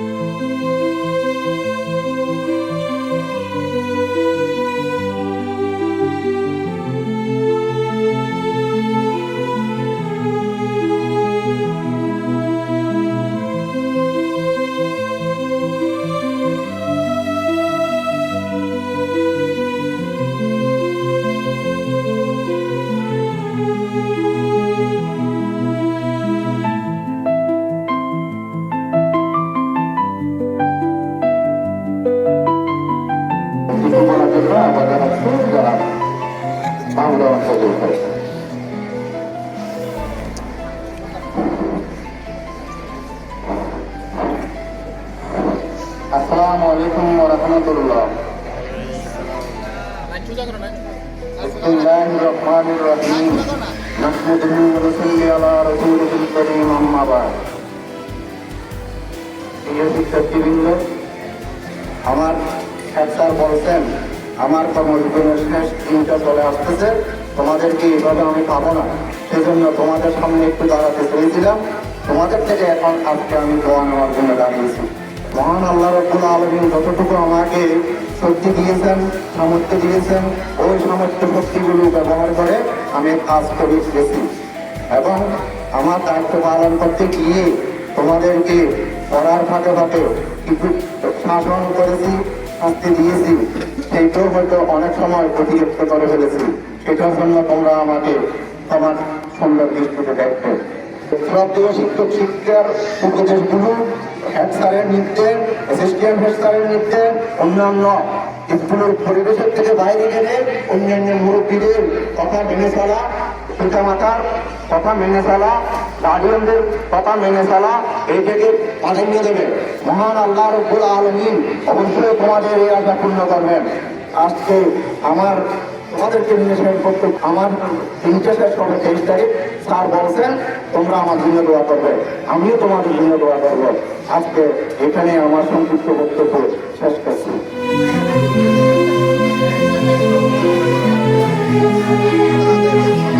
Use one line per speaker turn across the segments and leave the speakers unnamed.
কিছু بسم الله الرحمن الرحيم نحمده ونصلي على رسوله الكريم أما بعد প্রিয় শিক্ষার্থীবৃন্দ আমার এক স্যার বলছেন আমার কর্মজীবনের শেষ দিনটা চলে আসতেছে তোমাদেরকে এইভাবে আমি পাবো না সেজন্য তোমাদের সামনে একটু দাঁড়াতে চেয়েছিলাম তোমাদের থেকে এখন আজকে আমি দোয়া নেওয়ার জন্য দাঁড়িয়েছি মহান আল্লাহ রব্বুল আলমিন যতটুকু আমাকে শক্তি দিয়েছেন, সামর্থ্য দিয়েছেন, ওই সামর্থ্য শক্তিগুলো ব্যবহার করে আমি কাজ করে গেছি এবং আমার দায়িত্ব পালন করতে গিয়ে তোমাদেরকে পড়ার ফাঁকে ফাঁকে কিছু শাসন করেছি, শাস্তি দিয়েছি, সেইটাও হয়তো অনেক সময় অতিরিক্ত করে ফেলেছি। সেটার জন্য তোমরা আমাকে তোমার সুন্দর দৃষ্টিতে দেখবে। শ্রদ্ধেয় শিক্ষক, শিক্ষার উপদেশগুলো হেড স্যারের নির্দেশ অ্যাসিস্ট্যান্ট হেড স্যারের অন্যান্য স্কুলের পরিবেশের থেকে বাইরে গেলে অন্যান্য মুরব্বীদের কথা মেনে চলা পিতা মাতার কথা মেনে চলা গার্ডিয়ানদের কথা মেনে চলা, এইটাকে প্রাধান্য দেবে মহান আল্লাহ রব্বুল আলমিন অবশ্যই তোমাদের এই আশা পূর্ণ করবেন। আজকে আমার আমাদেরকে ইনভেস্টমেন্ট করতে আমার ইন্টারনেট হবে তেইশ তারিখ। স্যার বলছেন, তোমরা আমার জন্য দোয়া করবে। আমিও তোমাদের জন্য দোয়া করব। আজকে এখানে আমার সংক্ষিপ্ত বক্তব্য শেষ করছি।
Thank you.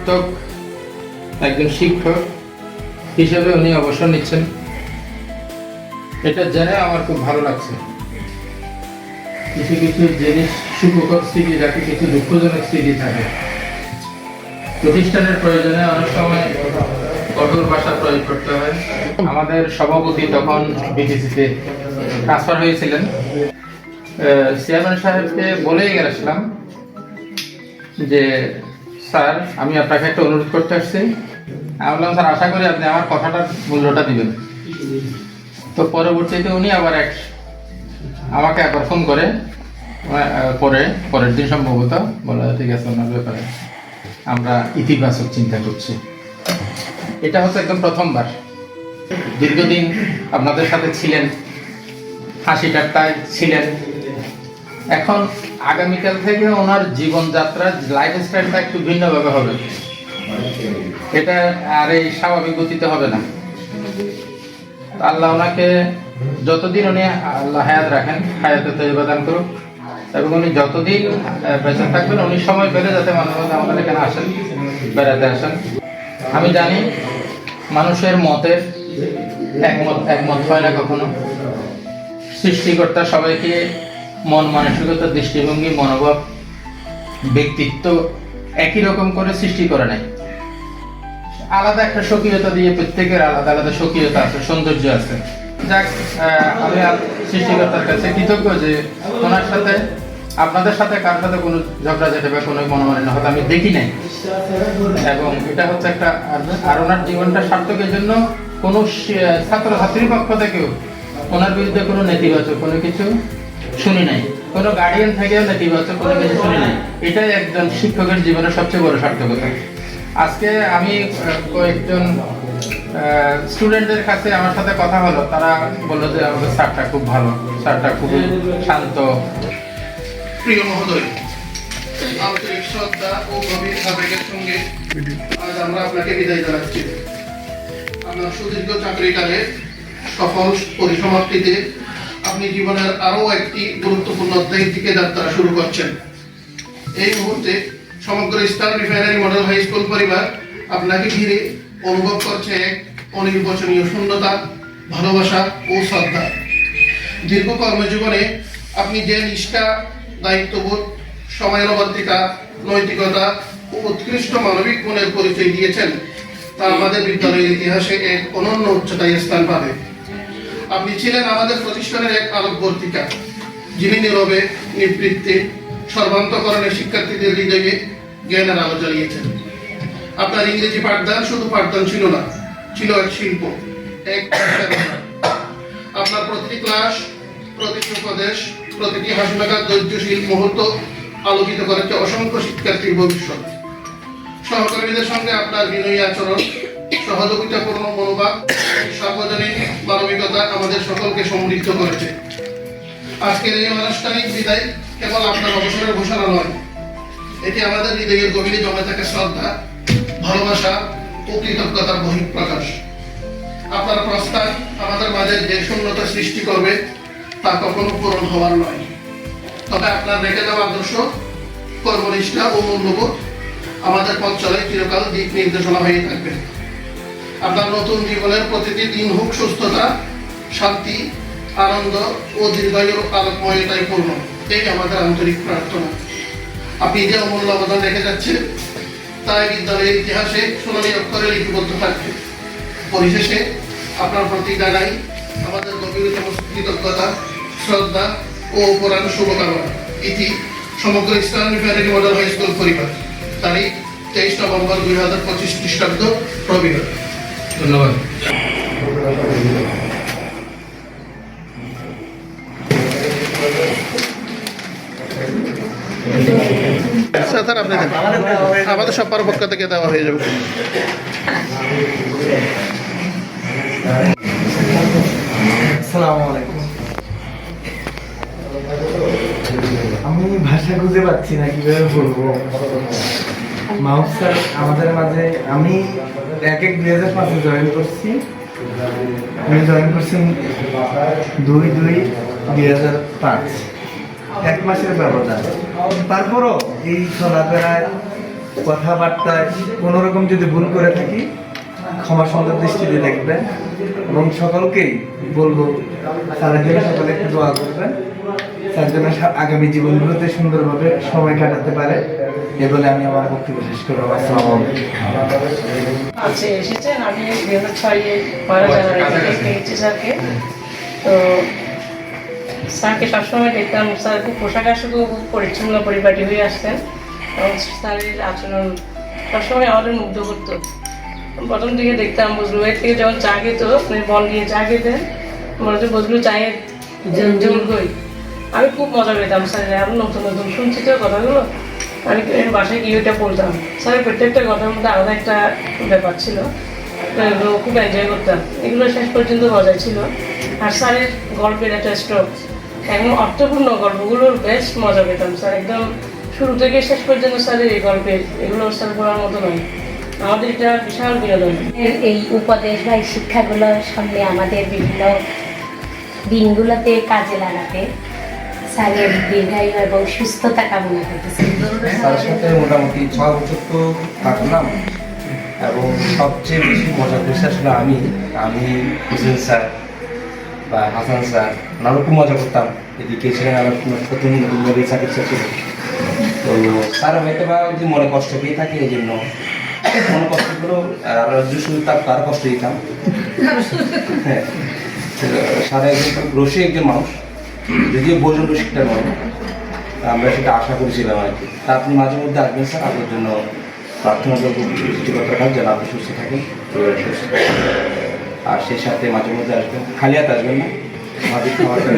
সার্থক একজন শিক্ষক হিসেবে উনি অবসর নিচ্ছেন। এটা জেনে আমার খুব ভালো লাগছে। কিছু কিছু জিনিস সুখকর স্মৃতি থাকে, কিছু দুঃখজনক স্মৃতি থাকে। প্রতিষ্ঠানের প্রয়োজনে অনেক সময় কঠোর ভাষা প্রয়োগ করতে হয়। আমাদের সভাপতি তখন বিটিসিতে ট্রান্সফার হয়েছিলেন। চেয়ারম্যান সাহেবকে বলেই গেছিলাম যে স্যার, আমি আপনাকে একটা অনুরোধ করতে আসছি। আমি বললাম, স্যার, আশা করি আপনি আমার কথাটার মূল্যটা দিবেন। তো পরবর্তীতে উনি আবার এক, আমাকে একবার ফোন করে পরে, পরের দিন সম্ভবত বলা, ঠিক আছে ওনার ব্যাপারে আমরা ইতিবাচক চিন্তা করছি। এটা হচ্ছে একদম প্রথমবার। দীর্ঘদিন আপনাদের সাথে ছিলেন, হাসি ঠাট্টায় ছিলেন এখন আগামীকাল থেকে ওনার জীবনযাত্রা লাইফ স্টাইলটা একটু ভিন্নভাবে হবে। এটা আর এই স্বাভাবিক গতিতে হবে না। আল্লাহ ওনাকে যতদিন উনি, আল্লাহ হায়াত রাখেন, হায়াতে তৈবা দান করুক, এবং উনি যতদিন বেঁচে থাকবেন, উনি সময় পেলে যাতে মাঝে আমাদের এখানে আসেন, বেড়াতে আসেন। আমি জানি মানুষের মতের একমত একমত হয় না কখনো। সৃষ্টিকর্তা সবাইকে মন মানসিকতা, দৃষ্টিভঙ্গি, মনোভাব, ব্যক্তিত্ব একই রকম করে সৃষ্টি করে নাই। আলাদা একটা স্বকীয়তা দিয়ে প্রত্যেকের আলাদা আলাদা স্বকীয়তা আছে, সৌন্দর্য আছে। যাক আমি সৃষ্টিকর্তার কাছে কৃতজ্ঞ যে ওনার সাথে, আপনাদের সাথে কার সাথে কোনো ঝগড়া যেতে বা কোনো মনোমালিন্য হয়তো আমি দেখি নাই। এবং এটা হচ্ছে একটা, আর- ওনার জীবনটা সার্থকের জন্য কোনো ছাত্র ছাত্রীর পক্ষ থেকেও ওনার বিরুদ্ধে কোনো নেতিবাচক কোনো কিছু শুনি নাই। কোনো গার্ডিয়ান থেকেও নেতিবাচক কোনো কিছু শুনি নাই। এটাই একজন শিক্ষকের জীবনের সবচেয়ে বড় সার্থকতা। আজকে আমি কয়েকজন স্টুডেন্টদের কাছে আমার সাথে কথা হলো। তারা বলল যে, আমাদের স্যারটা খুব ভালো। স্যারটা খুবই শান্ত।
প্রিয় মহোদয় আন্তরিক শ্রদ্ধা ও গভীর আবেগের সঙ্গে আজ আমরা আপনাকে বিদায় জানাচ্ছি। আপনার সুদীর্ঘ চাকরিকালে সফল পরিসমাপ্তিতে আপনি জীবনের আরও একটি গুরুত্বপূর্ণ অধ্যায়ের থেকে যাত্রা শুরু করছেন। এই মুহূর্তে সমগ্র eastern refinery model high school পরিবার আপনাকে ঘিরে অনুভব করছে এক অনির্বচনীয় শূন্যতা, ভালোবাসা ও শ্রদ্ধা। দীর্ঘ কর্মজীবনে আপনি যে নিষ্ঠা, দায়িত্ববোধ সময়ানুবর্তিতা নৈতিকতা ও উৎকৃষ্ট মানবিক গুণের পরিচয় দিয়েছেন, তা আমাদের বিদ্যালয়ের ইতিহাসে এক অনন্য উচ্চতায় স্থান পাবে। আপনি ছিলেন আমাদের প্রতিষ্ঠানের এক আলোকবর্তিকা, যিনি নীরবে, নিবৃত্তে সর্বান্তকরণে শিক্ষার্থীদের হৃদয়ে জ্ঞানের আলো জ্বালিয়েছেন আপনার ইংরেজি পাঠদান শুধু পাঠদান ছিল না, ছিল এক শিল্প, এক আপনার প্রতিটি ক্লাস, প্রতিটি উপদেশ, প্রতিটি হাসিমাখা ধৈর্যশীল মুহূর্ত আলোকিত করেছে অসংখ্য শিক্ষার্থীর ভবিষ্যৎ। সহকর্মীদের সঙ্গে আপনার বিনয়ী আচরণ সহযোগিতাপূর্ণ মনোভাব, সার্বজনীন মানবিকতা আমাদের সকলকে সমৃদ্ধ করেছে। আজকের এই আনুষ্ঠানিক বিদায় কেবল আপনার অবসরের ঘোষণা নয়, এটি আমাদের হৃদয়ের গভীরে জমে থাকা শ্রদ্ধা, ভালোবাসা ও কৃতজ্ঞতার বহিঃপ্রকাশ। আপনার প্রস্তাব আমাদের মাঝে যে শূন্যতা সৃষ্টি করবে, তা কখনো পূরণ হওয়ার নয়। তবে আপনার রেখে যাওয়া আদর্শ, কর্মনিষ্ঠা ও মূল্যবোধ আমাদের পথ চলে চিরকাল দিক নির্দেশনা হয়ে থাকবে। আপনার নতুন জীবনের প্রতিটি দিন হোক সুস্থতা, শান্তি, আনন্দ ও দীর্ঘায়ুর আলোকময়তায় পূর্ণ। এই আমাদের আন্তরিক প্রার্থনা। আপনি যে অমূল্য অবদান রেখে যাচ্ছেন তাই বিদ্যালয়ের ইতিহাসে সোনালী অক্ষরে লিপিবদ্ধ থাকবে। পরিশেষে আপনার প্রতি জানাই আমাদের গভীরতম কৃতজ্ঞতা, শ্রদ্ধা ও পুরানো শুভকামনা। ইতি সমগ্র ইসলাম রিফাইনারি মডেল হাই স্কুল পরিবার। তারিখ তেইশ নভেম্বর দুই হাজার পঁচিশ খ্রিস্টাব্দ রবিবার।
ধন্যবাদ।
স্যার আপনি আমাদের সবার পক্ষ থেকে দেওয়া হয়ে যাবে।
আসসালামু আলাইকুম। আমি ভাষা খুঁজে পাচ্ছি না কীভাবে বলব? মাহবুব স্যার আমাদের মাঝে আমি এক এক দুই হাজার পাঁচে জয়েন করছি। আমি জয়েন করছি দুই দুই দুই হাজার পাঁচ। এক মাসের ব্যবধান। তারপরও এই চলাফেরায়, কথাবার্তায় কোনো রকম যদি ভুল করে থাকি, ক্ষমা সুন্দর দৃষ্টিতে দেখবেন এবং সকলকেই বলব তারা যেন সকলে একটু দোয়া করবেন। তার জন্য আগামী জীবনগুলোতে সুন্দরভাবে সময় কাটাতে পারে। এ বলে আমি আমার বক্তব্য শেষ করব। আসসালামু আলাইকুম।
আছে এসেছেন আমি দুই হাজার ছয়ে পয়লা জানুয়ারি পেয়েছি স্যারকে। তো স্যারকে সবসময় দেখতাম স্যার খুব পোশাক খুব পরিচ্ছন্ন পরিপাটি হয়ে আসতেন। এবং স্যারের আচরণ সবসময় আমাদের মুগ্ধ করতো। প্রথম দিকে দেখতাম বজলু এর থেকে যখন চা খেত বল দিয়ে চা খেতেন। মনে হচ্ছে বজলু চায়ের জল কই। আমি খুব মজা পেতাম স্যারের এখন নতুন নতুন শুনছি তো কথাগুলো। আমি বাসায় গিয়ে ওইটা পড়তাম। স্যারের প্রত্যেকটা কথার মধ্যে আলাদা একটা ব্যাপার ছিল। এগুলো খুব এনজয় করতাম। এগুলো শেষ পর্যন্ত মজা ছিল। আর স্যারের গল্পের একটা স্ট্রোক একদম অর্থপূর্ণ গল্পগুলোর বেশ মজা পেতাম স্যার। একদম শুরু থেকে শেষ পর্যন্ত স্যারের এই গল্পের এগুলো স্যার পড়ার মতো নয়। আমাদের এটা বিশাল বিনোদন।
এই উপদেশ বা এই শিক্ষাগুলো সামনে আমাদের বিভিন্ন দিনগুলোতে কাজে লাগাতে স্যারের দীর্ঘায়ু এবং সুস্থতা কামনা করতেছি।
তার সাথে মোটামুটি ছয় বছর তো থাকলাম এবং সবচেয়ে বেশি মজা করছি আসলে আমি আমি হুসেন স্যার বা হাসান স্যার ওনারও খুব মজা করতাম। এদিকে ছিলেন আমার প্রথম ইংরেজি চাকরি ছিল তো স্যার হয়তো বা যদি মনে কষ্ট পেয়ে থাকে এই জন্য। মনে কষ্টগুলো আর যদি শুধু তার তার কষ্ট দিতাম। হ্যাঁ। স্যার একজন রসিক একজন মানুষ। যদিও ভোজন রসিকটা নয় আমরা সেটা আশা করেছিলাম আর কি। তা আপনি মাঝে মধ্যে আসবেন স্যার আপনার জন্য প্রার্থনা করব সৃষ্টিকর্তার কাজ যেন আপনি সুস্থ থাকেন সুস্থ আর সেই সাথে মাঝে মধ্যে আসবেন। খালি হাতে আসবেন না ভাবি
আর কি।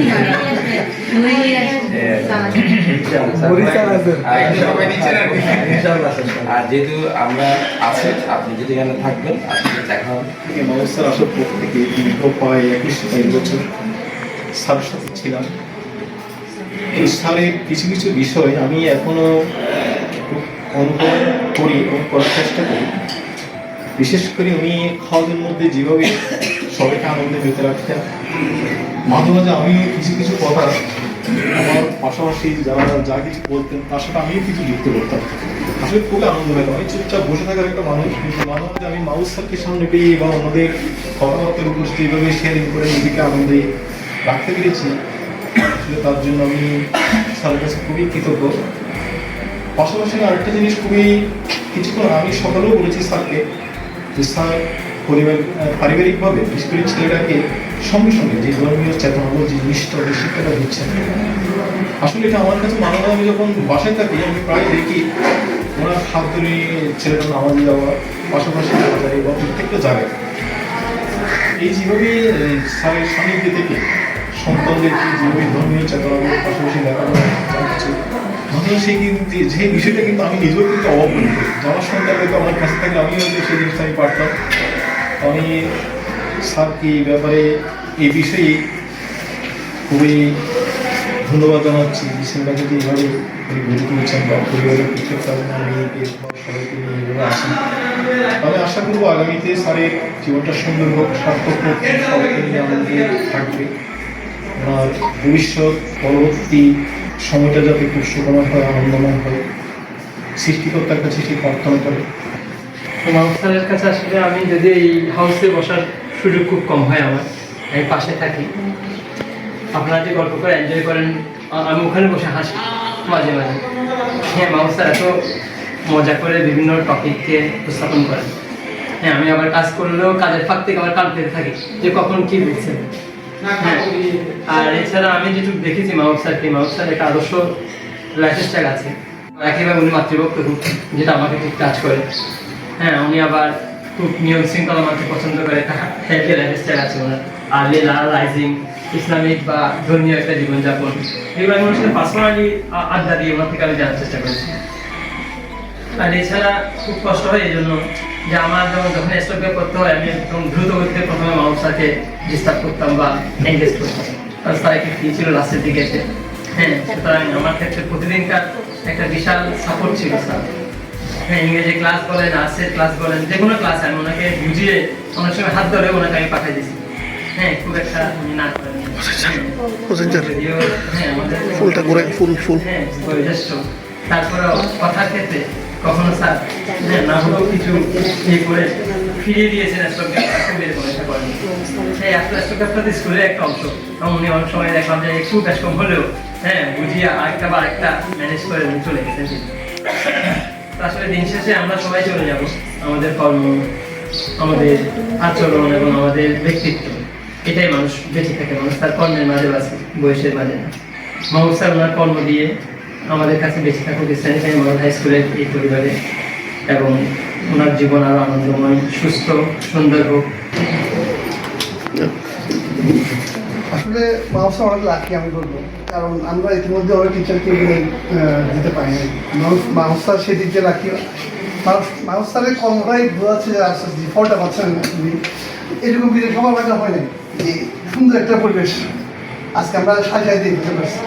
ইনশাআল্লাহ।
আর যেহেতু আমরা আছি আপনি যদি এখানে থাকবেন আসলে দেখা হবে।
নমস্কার আসার পর দীর্ঘ প্রায় একুশ বছর। স্যারের সাথে ছিলাম। এই স্যারের কিছু কিছু বিষয় আমি এখনও খুব অনুভব করি এবং করার চেষ্টা করি। বিশেষ করে উনি খাওয়াদের মধ্যে যেভাবে সবাইকে আনন্দে মেতে রাখতেন, মাঝে মাঝে আমি কিছু কিছু কথা আমার পাশাপাশি যারা যা কিছু বলতেন, তার সাথে আমিও কিছু যুক্ত করতাম। আসলে খুবই আনন্দ পেতাম আমি চুপচাপ বসে থাকার একটা মানুষ, কিন্তু মাঝে মাঝে আমি মাউস স্যারকে সামনে পেয়ে বা অন্যদের কথাবার্তার উপর যেভাবে শেয়ারিং করে নিজেকে আনন্দে রাখতে পেরেছি। আসলে তার জন্য আমি স্যারের কাছে খুবই কৃতজ্ঞ। পাশাপাশি আরেকটা জিনিস খুবই কিছুক্ষণ আমি সকালেও বলেছি স্যারকে যে স্যার পরিবার পারিবারিকভাবে, বিশেষ করে ছেলেটাকে সঙ্গে সঙ্গে যে ধর্মীয় চেতনাবোধ যে যে শিক্ষাটা দিচ্ছেন। আসলে এটা আমার কাছে মানব আমি যখন বাসায় থাকি, আমি প্রায় দেখি ওনার হাত ধরে ছেলেটা নামাজ যাওয়া পাশাপাশি যাওয়া যায় বা প্রত্যেকটা জায়গায়। এই যেভাবে স্যারের সান্নিধ্যে থেকে সন্তানদেরকে যেভাবে ধর্মীয় চেতনাবোধ পাশাপাশি লেখাপড়া জানাচ্ছে মাঝে সেই কিন্তু যে বিষয়টা কিন্তু আমি নিজেও কিন্তু অবাক করি যে আমার সন্তান হয়তো আমার কাছে থাকলে আমি হয়তো সেই জিনিসটা আমি পারতাম। আমি স্যারকে এই ব্যাপারে এই বিষয়ে খুবই ধন্যবাদ জানাচ্ছি। যে ছেলেটাকে যে এইভাবে উনি গড়ে তুলেছেন বা পরিবারের প্রত্যেকটা মেয়েকে সবাইকে নিয়ে এইভাবে আসেন আমি আশা করব আগামীতে স্যারের জীবনটা সুন্দর হোক, সার্থক হোক, সবাইকে নিয়ে আনন্দে থাকবে। ওনার ভবিষ্যৎ, পরবর্তী সময়টা যাতে খুব সুখময় হয়, আনন্দময় হয়, সৃষ্টিকর্তার কাছে সেই প্রার্থনা করে।
মাউসারের কাছে আসলে আমি যদি এই হাউসে বসার সুযোগ খুব কম হয় আমার, আমি পাশে থাকি। আপনারা যে গল্প করে এনজয় করেন আমি ওখানে বসে হাসি মাঝে মাঝে। হ্যাঁ মাউসার এত মজা করে বিভিন্ন টপিককে উপস্থাপন করেন। হ্যাঁ আমি আবার কাজ করলেও কাজের ফাঁক থেকে আমার কান পেতে থাকি যে কখন কি বলছে হ্যাঁ আর এছাড়া আমি যেটুকু দেখেছি মাহবুব স্যারকে, মাহবুব স্যার একটা আদর্শ লাইফস্টাইল আছে। একেবারে উনি মাতৃভক্ত খুব যেটা আমাকে খুব টাচ করে। হ্যাঁ উনি আবার খুব নিয়ম শৃঙ্খলা মানতে পছন্দ করে। একটা লাইফস্টাইল আছে ওনার। আর্লি রাইজিং ইসলামিক বা ধর্মীয় একটা জীবনযাপন। এগুলো আমি সাথে পার্সোনালি আড্ডা দিয়ে ওনার থেকে আমি জানার চেষ্টা করেছি। আর এছাড়া খুব কষ্ট হয় এই জন্য যে আমার যখন যখন স্টপে করতে হয় আমি একদম দ্রুত গতিতে প্রথমে মানুষটাকে ডিস্টার্ব করতাম বা এঙ্গেজ করতাম। কারণ তারা একটু ফ্রি ছিল লাস্টের দিকে এসে। হ্যাঁ সুতরাং আমার ক্ষেত্রে প্রতিদিনকার একটা বিশাল সাপোর্ট ছিল স্যার। হ্যাঁ ইংরেজি ক্লাস বলেন আর্টসের ক্লাস বলেন যে কোনো ক্লাস আমি ওনাকে বুঝিয়ে অনেক সময় হাত ধরে ওনাকে আমি পাঠিয়ে দিয়েছি। হ্যাঁ খুব একটা উনি না করেন। হ্যাঁ
ফুলটা ঘুরে ফুল ফুল।
হ্যাঁ বয়োজ্যেষ্ঠ তারপরেও কথার ক্ষেত্রে কখনো স্যার না হলেও কিছু ইয়ে করে ফিরিয়ে দিয়েছেন খুব একটা অংশ। উনি অনেক সময় দেখলাম যে একটু কাজ হলেও হ্যাঁ বুঝিয়ে আরেকটা বা আরেকটা ম্যানেজ করে চলে গেছেন। আসলে দিন শেষে আমরা সবাই চলে যাব আমাদের কর্ম, আমাদের আচরণ এবং আমাদের ব্যক্তিত্ব। এটাই মানুষ বেঁচে থাকে, মানুষ তার কর্মের মাঝে আছে বয়সের মাঝে না। মোহাম্মদ স্যার ওনার কর্ম দিয়ে আমাদের কাছে বেঁচে থাকুক ইসলামী মডেল হাই স্কুলের এই পরিবারে এবং ওনার জীবন আরও আনন্দময়, সুস্থ, সুন্দর হোক।
আসলে মাউসা অনেক লাকি আমি বলব। কারণ আমরা ইতিমধ্যে অনেক টিচারকে দিতে পারি মাউসা সেদিক দিয়ে লাকি মাউসারের কর্মটাই বোঝাচ্ছে যে আস্তে ফলটা পাচ্ছেন না। এরকম বিদায় সবার হয় নাই। যে সুন্দর একটা পরিবেশ। আজকে আমরা সাজাই দিয়ে দিতে পারছি।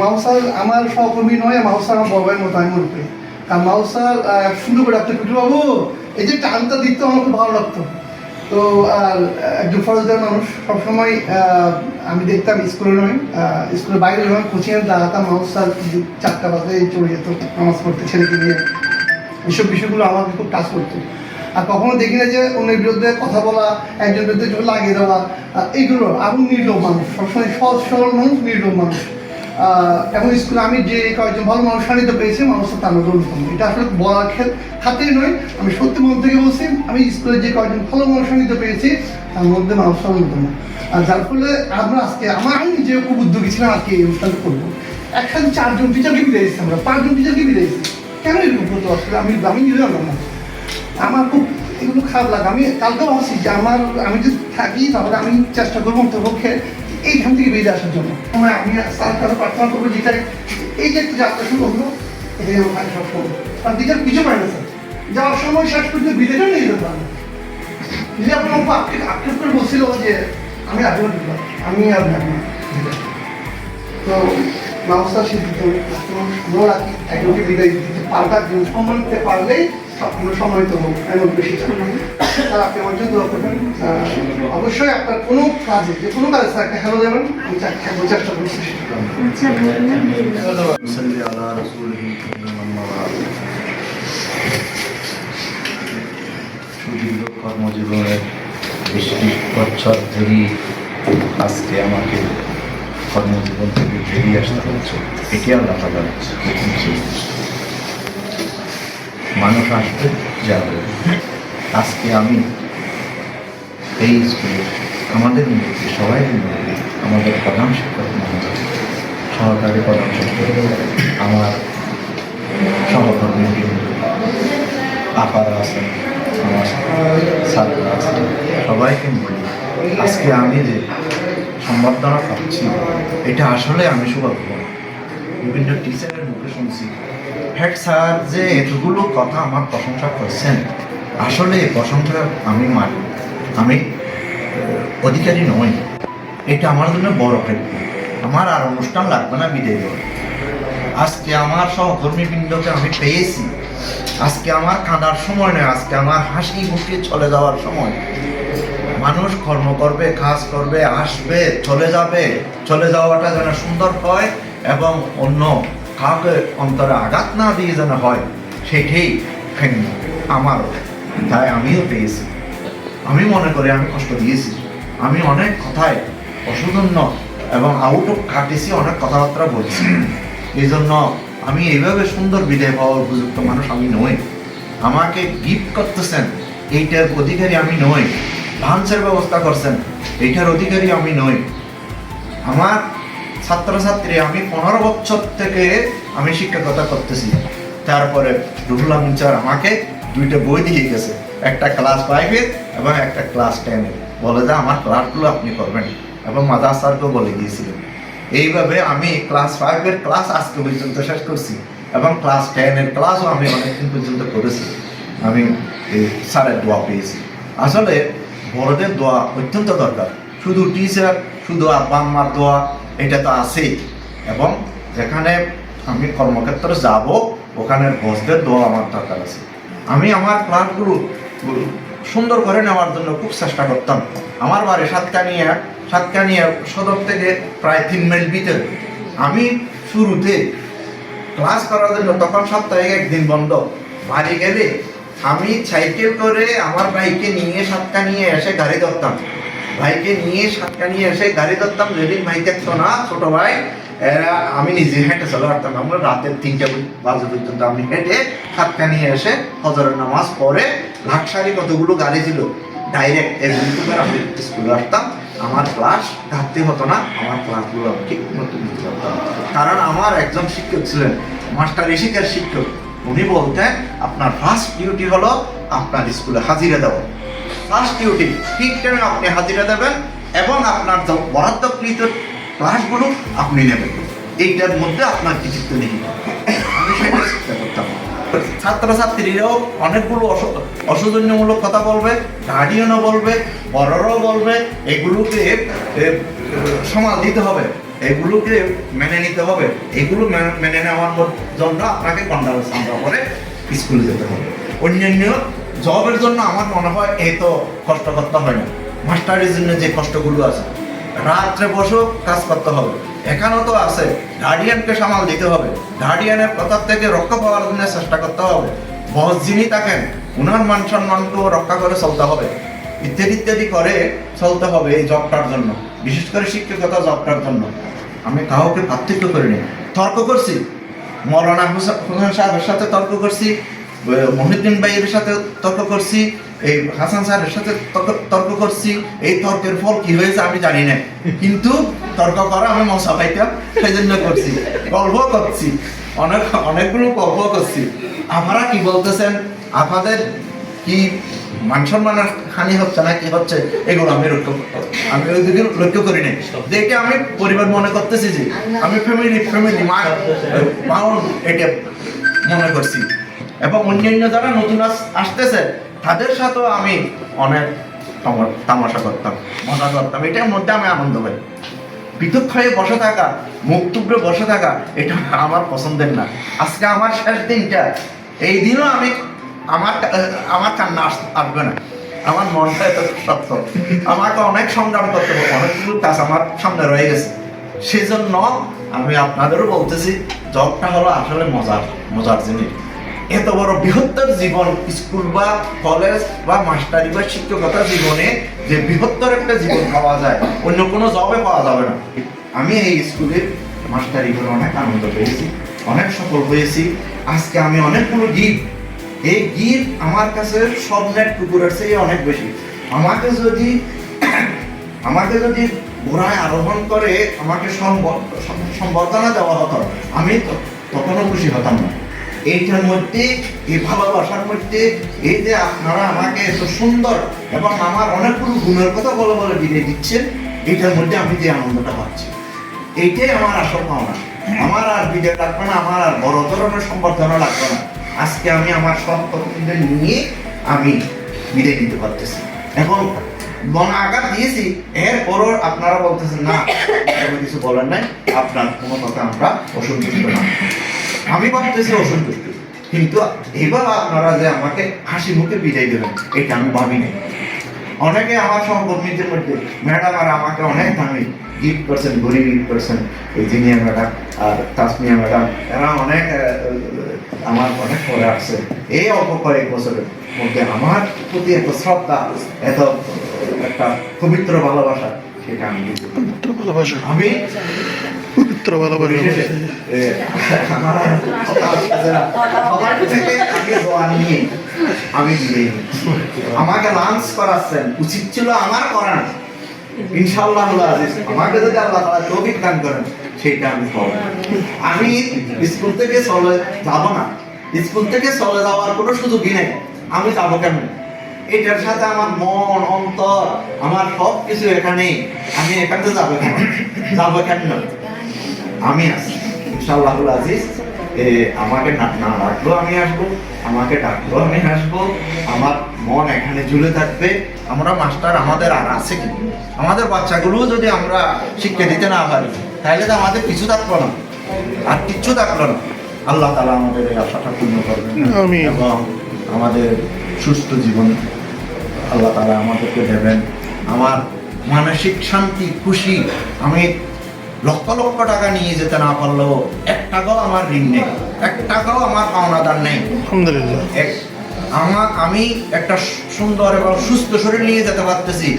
মাউসার আমার সহকর্মী নয়, মাউসার আমার বড় মতো, আমি মনে করি। কারণ মাউসার সুন্দর করে আপনি বাবু এই যে টানটা দিতে আমার খুব ভালো লাগতো। তো, আর একজন ফরজদার মানুষ, সবসময় আমি দেখতাম স্কুলে নয় স্কুলের বাইরে যখন কোচিংয়ে দাঁড়াতাম মানুষ স্যার চারটা বাজে চলে যেত, নামাজ পড়তে, ছেলেকে নিয়ে। এসব বিষয়গুলো আমাকে খুব টাচ করতো। আর কখনো দেখি না যে অন্যের বিরুদ্ধে কথা বলা একজন বিরুদ্ধে লাগিয়ে দেওয়া এইগুলো আগুন নির্লোভ মানুষ, সবসময় সহজ সরল মানুষ, নির্লোভ মানুষ। এবং স্কুলে আমি যে কয়েকজন ভালো মানুষ সান্নিধ্য পেয়েছি মানুষ তার মধ্যে এটা আসলে বলার খেল খাতির নয়, আমি সত্যি মন থেকে বলছি, আমি স্কুলে যে কয়েকজন ভালো মানুষ সান্নিধ্য পেয়েছি, তার মধ্যে মানুষ অন্যতম। আর যার ফলে আমরা আজকে, আমার আমি নিজে খুব উদ্যোগী ছিলাম আজকে এই অনুষ্ঠানটা করব। একসাথে চারজন টিচারকে বিদায়ছি আমরা, পাঁচজন টিচারকে বিদায়ছি কেন এরকম হতো আসলে আমি আমি নিজে জানলাম না। আমার খুব এগুলো খারাপ লাগে। আমি কালকে ভাবছি যে আমার আমি যদি থাকি, তাহলে আমি চেষ্টা করব অন্তপক্ষে এইখান থেকে বেরিয়ে আসার জন্য। আমি স্যার কাছে প্রার্থনা করব যেটা এই যে একটা যাত্রা শুরু হলো এটাই আমার কাছে সব করব। আর দিদার পিছু পায় না স্যার যাওয়ার সময় শেষ পর্যন্ত বিদেশে নিয়ে যেতে পারব যদি আপনার উপর আক্ষেপ আক্ষেপ করে বলছিল যে, আমি আসব আমি আর যাব মাউসটা রাখি একজনকে বিদায় দিতে পাল্টা সম্মান দিতে পারলেই সম্মানিত হোক এমন বেশি স্যার আপনি আমার জন্য অবশ্যই আপনার কোনো কাজে যে কোনো কাজে স্যারকে হ্যালো দেবেন। আমি চাকরি চেষ্টা করছি
কর্মজীবনের বৃষ্টি ধরি আজকে আমাকে কর্মজীবন থেকে বেরিয়ে আসতে হচ্ছে এটি আল্লাহ তালা মানুষ আসবে যাবে আজকে আমি এই স্কুলে আমাদের মধ্যে সবাই মধ্যে আমাদের প্রধান শিক্ষক মহোদয় সহকারী প্রধান শিক্ষক আমার সহকর্মী আপারা আছেন আমার ছাত্ররা আছেন সবাইকে বলি আজকে আমি যে সম্বর্ধনা পাচ্ছি। এটা আসলে আমি সৌভাগ্য। বিভিন্ন টিচারের মুখে শুনছি। হেড স্যার, যে এতগুলো কথা আমার প্রশংসা করছেন, আসলে এই প্রশংসা আমি মানি। আমি অধিকারী নই। এটা আমার জন্য বড় প্রাপ্য আমার আর অনুষ্ঠান লাগবে না বিদায় আজকে আমার সহকর্মী বৃন্দকে আমি পেয়েছি। আজকে আমার কাঁদার সময় নয়, আজকে আমার হাসি মুখে চলে যাওয়ার সময়। মানুষ কর্ম করবে, কাজ করবে, আসবে, চলে যাবে। চলে যাওয়াটা যেন সুন্দর হয় এবং অন্য কাউকে অন্তরে আঘাত না দিয়ে যেন হয়, সেটাই আমারও তাই আমিও পেয়েছি। আমি মনে করি আমি কষ্ট দিয়েছি। আমি অনেক কথায় অসুধন্য এবং আউট অফ কাটিসি অনেক কথাবার্তা বলছি। এই জন্য আমি এইভাবে সুন্দর বিদায় পাওয়ার উপযুক্ত মানুষ আমি নই। আমাকে গিফট করতেছেন, এইটার অধিকারী আমি নই। লাঞ্চের ব্যবস্থা করছেন। এইটার অধিকারী আমি নই। আমার ছাত্রছাত্রী, আমি পনেরো বছর থেকে আমি শিক্ষকতা করতেছি। তারপরে রুহুল আমিন আমাকে দুইটা বই দিয়ে গেছে। একটা ক্লাস ফাইভের এবং একটা ক্লাস টেনের বলে যে, আমার ক্লাসগুলো আপনি করবেন। এবং মাদার স্যারকেও বলে গিয়েছিলেন এইভাবে আমি ক্লাস ফাইভের ক্লাস আজকে পর্যন্ত শেষ করছি এবং ক্লাস টেনের ক্লাসও আমি অনেকদিন পর্যন্ত করেছি। আমি এই স্যারের দোয়া পেয়েছি। আসলে বড়দের দোয়া অত্যন্ত দরকার। শুধু টিচার শুধু আব্বা আম্মার দোয়া, এটা তো আছেই। এবং যেখানে আমি কর্মক্ষেত্রে যাব ওখানে বসদের দোয়া আমার দরকার আছে। আমি আমার ক্লাসগুলো সুন্দর করে নেওয়ার জন্য খুব চেষ্টা করতাম। আমার বাড়ি সাতকানিয়া সাতকানিয়া সদর থেকে প্রায় তিন মাইল ভিতরে। আমি শুরুতে ক্লাস করার জন্য তখন সপ্তাহে একদিন বন্ধ। বাড়ি গেলে আমি সাইকেল করে আমার ভাইকে নিয়ে সাতকা নিয়ে এসে গাড়ি ধরতাম। ভাইকে নিয়ে সাতকা নিয়ে এসে গাড়ি ধরতাম, যেদিন ভাই দেখতো না, ছোট ভাই, এরা, আমি নিজে হেঁটে চলে আসতাম। আমরা রাতের তিনটা বাজে পর্যন্ত আমি হেঁটে সাতকা নিয়ে এসে হজরের নামাজ পরে লাক্সারি কতগুলো গাড়ি ছিল ডাইরেক্ট এগুলো করে আমি স্কুলে আসতাম। আমার ক্লাস ঘাটতি হতো না, আমার ক্লাসগুলো ঠিক মতো কারণ আমার একজন শিক্ষক ছিলেন, মাস্টার ঋষিকের শিক্ষক। উনি বলতেন, আপনার ফার্স্ট ডিউটি হলো আপনার স্কুলে হাজিরা দেওয়া। ফার্স্ট ডিউটি ঠিক টাইমে আপনি হাজিরা দেবেন এবং আপনার বরাদ্দকৃত ক্লাসগুলো আপনি নেবেন। এইটার মধ্যে আপনার কৃতিত্ব নেই। আমি সেটা করতাম। ছাত্রছাত্রীরাও অনেকগুলো অস- অসৌজন্যমূলক কথা বলবে গার্ডিয়ানও বলবে, বড়রাও বলবে, এগুলোকে সমাল দিতে হবে। এগুলোকে মেনে নিতে হবে। এগুলো মেনে নেওয়ার জন্য আপনাকে সামরা করে স্কুলে যেতে হবে। অন্যান্য জবের জন্য আমার মনে হয় এই তো কষ্ট করতে হয় না। মাস্টারের জন্য যে কষ্টগুলো আছে, রাত্রে বসেও কাজ করতে হবে। এখানেও তো আছে গার্ডিয়ানকে সামাল দিতে হবে। গার্ডিয়ানের প্রতাপ থেকে রক্ষা পাওয়ার জন্য চেষ্টা করতে হবে। বস যিনি থাকেন, উনার মান সম্মানকেও রক্ষা করে চলতে হবে। ইত্যাদি ইত্যাদি করে চলতে হবে এই জবটার জন্য। বিশেষ করে শিক্ষকতা জবটার জন্য। আমি কাউকে পার্থক্য করিনি। তর্ক করছি। মৌলানা হুসা- হুসেন সাহেবের সাথে তর্ক করছি। মহিউদ্দিন ভাইয়ের সাথে তর্ক করছি। এই হাসান স্যারের সাথে তর্ক করছি। এই তর্কের ফল কি হয়েছে আমি জানি না। কিন্তু তর্ক করা আমি মশা পাইতাম সেই জন্য করছি। গল্প করছি। অনেক অনেকগুলো গল্প করছি। আপনারা কি বলতেছেন? আপনাদের কি মান সম্মানের হানি হচ্ছে না কি হচ্ছে, এগুলো আমি লক্ষ্য আমি ওইদিকে লক্ষ্য করি নাই। আমি পরিবার মনে করতেছি যে, আমি ফ্যামিলি ফ্যামিলি মা এটা মনে করছি। এবং অন্যান্য যারা নতুন আসতেছে, তাদের সাথেও আমি অনেক তামাশা করতাম, মজা করতাম। এটার মধ্যে আমি আনন্দ পাই। পৃথক হয়ে বসে থাকা, মুখ টুকরে বসে থাকা, এটা আমার পছন্দের না। আজকে আমার শেষ দিনটা। এই দিনও আমি আমার আমার কান্না আস- আসবে না। আমার মনটা এত শক্ত। আমাকে অনেক সংগ্রাম করতে হবে অনেকগুলো কাজ আমার সামনে রয়ে গেছে। সেজন্য আমি আপনাদেরও বলতেছি জবটা হলো আসলে মজার মজার জিনিস। এত বড় বৃহত্তর জীবন, স্কুল বা কলেজ বা মাস্টারি বা শিক্ষকতা জীবনে যে বৃহত্তর একটা জীবন পাওয়া যায়, অন্য কোনো জবে পাওয়া যাবে না। আমি এই স্কুলের মাস্টারি করে অনেক আনন্দ পেয়েছি, অনেক সফল হয়েছি। আজকে আমি অনেকগুলো গিফট এই গিফট আমার কাছে স্বপ্নের টুকুরের চেয়ে অনেক বেশি। আমাকে যদি আমাকে যদি ঘোড়ায় আরোহণ করে, আমাকে সম্বর্ধনা দেওয়া হতো, আমি তখনও খুশি হতাম না। এইটার মধ্যে, এই ভালোবাসার মধ্যে, এই যে আপনারা আমাকে এত সুন্দর এবং আমার অনেকগুলো গুণের কথা বলে বলে বিদায় দিচ্ছেন, এইটার মধ্যে আমি যে আনন্দটা পাচ্ছি। এইটাই আমার আসল পাওনা। আমার আর বিদায় লাগবে না, আমার আর বড় ধরনের সম্বর্ধনা লাগবে না। আজকে আমি আমার সব তথ্যদের নিয়ে আমি বিদায় দিতে পারতেছি। এখন মন আঘাত দিয়েছি, এরপরও আপনারা বলতেছেন, না কিছু বলার নাই, আপনার কোনো কথা আমরা অসন্তুষ্ট না। আমি ভাবতেছি অসন্তুষ্ট, কিন্তু এবার আপনারা যে আমাকে হাসি মুখে বিদায় দেবেন, এটা আমি ভাবি নাই অনেকে আমার সহকর্মীদের মধ্যে ম্যাডাম আর আমাকে অনেক দামি গিফট করছেন গরিব করছেন, এই জিনিয়া ম্যাডাম আর তাসমিয়া ম্যাডাম, এরা অনেক আমার অনেক পরে আসছে। এই অল্প কয়েক বছরের মধ্যে আমার প্রতি এত শ্রদ্ধা, এত একটা পবিত্র ভালোবাসা সেটা আমি।
পবিত্র ভালোবাসা।
আমি
পবিত্র ভালোবাসা।
আমাকে লাঞ্চ করাচ্ছেন উচিত ছিল আমার করার। আজিজ আমাকে যদি আল্লাহ তৌফিক দান করেন সেটা আমি করব আমি স্কুল থেকে চলে যাব না। স্কুল থেকে চলে যাওয়ার কোনো সুযোগই নেই। আমি যাব কেন এটার সাথে আমার মন অন্তর আমার সব কিছু এখানেই। আমি এখানে যাব কেন? যাব কেন? আমি আছি। ইনশাআল্লাহ আজিজ আমাকে না না ডাকলেও আমি আসব আমাকে ডাকলেও আমি আসব। আমার মন এখানে ঝুলে থাকবে। আমরা মাস্টার আমাদের আর আছে কি? আমাদের বাচ্চাগুলো যদি আমরা শিক্ষা দিতে না পারি তাহলে তো আমাদের কিছু থাকল না। আর কিচ্ছু থাকল না। আল্লাহ তালা আমাদের এই আশাটা পূর্ণ করবেন। এবং আমাদের সুস্থ জীবন আল্লাহ তালা আমাদেরকে দেবেন। আমার মানসিক শান্তি খুশি আমি লক্ষ লক্ষ টাকা নিয়ে যেতে না পারলেও এক টাকাও আমার ঋণ নেই এক টাকাও আমার পাওনাদার নেই।
আলহামদুলিল্লাহ।
আমার আমি একটা সুন্দর এবং সুস্থ শরীর নিয়ে যেতে পারতেছি।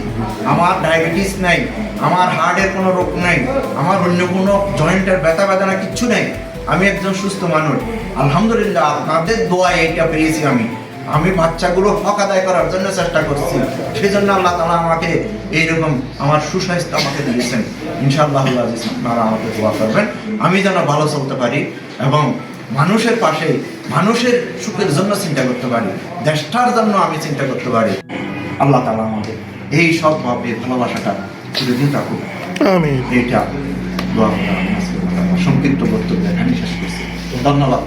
আমার ডায়াবেটিস নাই আমার হার্টের কোনো রোগ নাই আমার অন্য কোনো জয়েন্টের ব্যথা বেদনা কিচ্ছু নেই। আমি একজন সুস্থ মানুষ। আলহামদুলিল্লাহ আপনাদের দোয়ায় এটা পেয়েছি আমি। আমি বাচ্চাগুলো হক আদায় করার জন্য চেষ্টা করছি। সেই জন্য আল্লাহ তালা আমাকে এইরকম আমার সুস্বাস্থ্য আমাকে দিয়েছেন। ইনশাআল্লাহ আল্লাহ আপনারা আমাকে দোয়া করবেন। আমি যেন ভালো চলতে পারি এবং মানুষের পাশে মানুষের সুখের জন্য চিন্তা করতে পারি দেশটার জন্য আমি চিন্তা করতে পারি। আল্লাহ তালা আমাদের এই সব ভাবে ভালোবাসাটা চিরদিন থাকুক
আমি
এইটা দোয়া সংক্ষিপ্ত বক্তব্য এখানে শেষ করছি। ধন্যবাদ।